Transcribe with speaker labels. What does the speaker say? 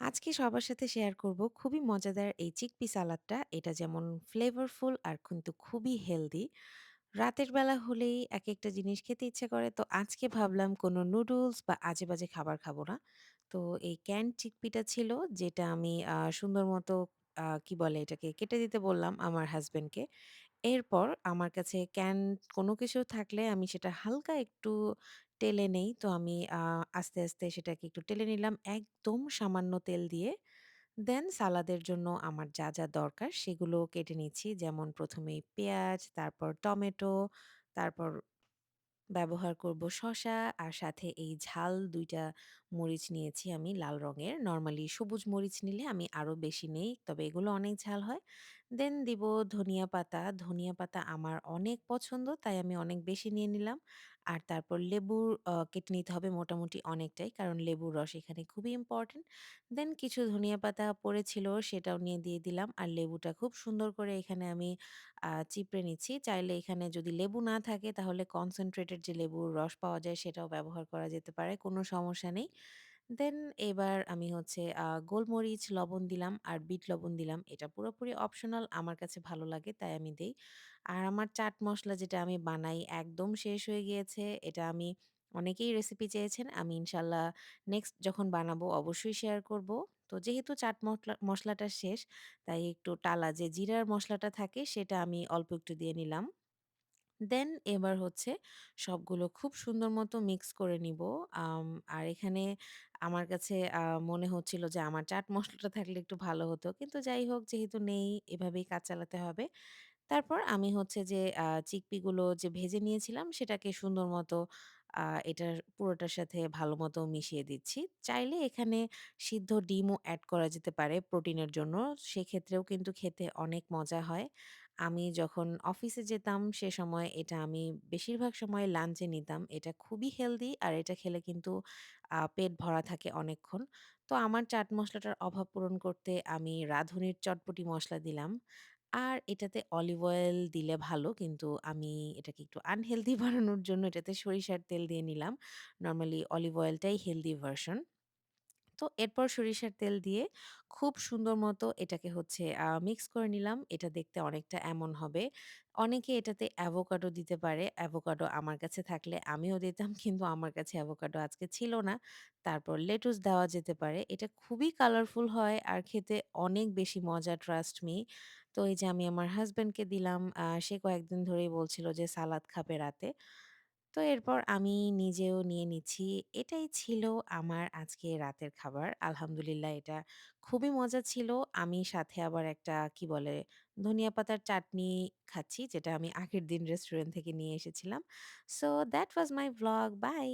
Speaker 1: আজকে সবার সাথে শেয়ার করব খুবই মজাদার এই চিকপি সালাদটা। এটা যেমন ফ্লেভারফুল আর কিন্তু খুবই হেলদি। রাতের বেলা হলেই একেকটা জিনিস খেতে ইচ্ছে করে। তো আজকে ভাবলাম কোনো নুডলস বা আজে-বাজে খাবার খাব না। তো এই ক্যান চিকপিটা ছিল যেটা আমি সুন্দর মতো কি বলে এটাকে, কেটে দিতে বললাম আমার হাসব্যান্ডকে। এরপর আমার কাছে ক্যান কোনো কিছু থাকলে আমি সেটা হালকা একটু টেলে নেই। তো আমি আস্তে, আস্তে সেটাকে একটু টেলে নিলাম একদম সামান্য তেল দিয়ে। দেন সালাদের জন্য আমার যা, যা দরকার সেগুলো কেটে নিচ্ছি। যেমন ১ম এই পেঁয়াজ, তারপর টমেটো, তারপর ব্যবহার করব শসা আর সাথে এই ঝাল ২ টা মরিচ নিয়েছি আমি লাল রঙের। নরমালি সবুজ মরিচ নিলে আমি আরও বেশি নেই। তবে এগুলো অনেক ঝাল হয়। দেন দিব ধনিয়া পাতা। ধনিয়া পাতা আমার অনেক পছন্দ তাই আমি অনেক বেশি নিয়ে নিলাম। আর তারপর লেবুর কেটে নিতে হবে মোটামুটি অনেকটাই। কারণ লেবুর রস এখানে খুবই ইম্পোর্টেন্ট। দেন কিছু ধনিয়া পাতা পড়েছিল সেটাও নিয়ে দিয়ে দিলাম। আর লেবুটা খুব সুন্দর করে এখানে আমি চিপড়ে নিচ্ছি। চাইলে এখানে যদি লেবু না থাকে তাহলে কনসেনট্রেটেড যে লেবুর রস পাওয়া যায় সেটাও ব্যবহার করা যেতে পারে। কোনো সমস্যা নেই। দেন এবার আমি হচ্ছে গোলমরিচ, লবণ দিলাম আর বিট লবণ দিলাম। এটা পুরোপুরি অপশনাল। আমার কাছে ভালো লাগে তাই আমি দেই। আর আমার চাট মসলা যেটা আমি বানাই একদম শেষ হয়ে গিয়েছে। এটা আমি অনেকেই রেসিপি চেয়েছেন। আমি ইনশাআল্লাহ নেক্সট যখন বানাবো অবশ্যই শেয়ার করব। তো যেহেতু চাট মটলা মসলাটা শেষ তাই একটু টালা যে জিরার মসলাটা থাকে সেটা আমি অল্প একটু দিয়ে নিলাম। দেন এবার হচ্ছে সবগুলো খুব সুন্দর মতো মিক্স করে নিব। আর এখানে আমার কাছে মনে হচ্ছিল যে আমার চাট মসলাটা থাকলে একটু ভালো হতো। কিন্তু যাই হোক, যেহেতু নেই, এভাবেই কাজ চালাতে হবে। তারপর আমি হচ্ছে যে চিকপিগুলো যে ভেজে নিয়েছিলাম, সেটাকে সুন্দর মতো এটার পুরোটার সাথে ভালো মতো মিশিয়ে দিচ্ছি। চাইলে এখানে সিদ্ধ ডিমও এড করা যেতে পারে প্রোটিনের জন্য। সেক্ষেত্রেও কিন্তু খেতে অনেক মজা হয়। আমি যখন অফিসে যেতাম, সে সময় এটা আমি বেশিরভাগ সময় লাঞ্চে নিতাম। এটা খুবই হেলদি আর এটা খেলে কিন্তু পেট ভরা থাকে অনেকক্ষণ। তো আমার চাট মসলাটার অভাব পূরণ করতে আমি রাঁধুনির চটপটি মসলা দিলাম। আর এটাতে অলিভ অয়েল দিলে ভালো। কিন্তু আমি এটাকে একটু আনহেলদি বানানোর জন্য এটাতে সরিষার তেল দিয়ে নিলাম। নরমালি অলিভ অয়েলটাই হেলদি ভার্সন। তো এরপর সরিষার তেল দিয়ে খুব সুন্দর মতো এটাকে হচ্ছে মিক্স করে নিলাম। এটা দেখতে অনেকটা এমন হবে। অনেকে এটাতে অ্যাভোকাডো দিতে পারে। অ্যাভোকাডো আমার কাছে থাকলে আমিও দিতাম। কিন্তু আমার কাছে অ্যাভোকাডো আজকে ছিল না। তারপর লেটুস দেওয়া যেতে পারে। এটা খুবই কালারফুল হয় আর খেতে অনেক বেশি মজা ট্রাস্ট মি। তো এই যে আমি আমার হাসব্যান্ডকে দিলাম। সে কয়েকদিন ধরেই বলছিল যে সালাদ খাবে রাতে। তো এরপর আমি নিজেও নিয়ে নিচ্ছি। এটাই ছিল আমার আজকে রাতের খাবার। আলহামদুলিল্লাহ এটা খুবই মজা ছিল। আমি সাথে আবার একটা কি বলে, ধনিয়া পাতার চাটনি খাচ্ছি, যেটা আমি আগের দিন রেস্টুরেন্ট থেকে নিয়ে এসেছিলাম। So that was my vlog. Bye.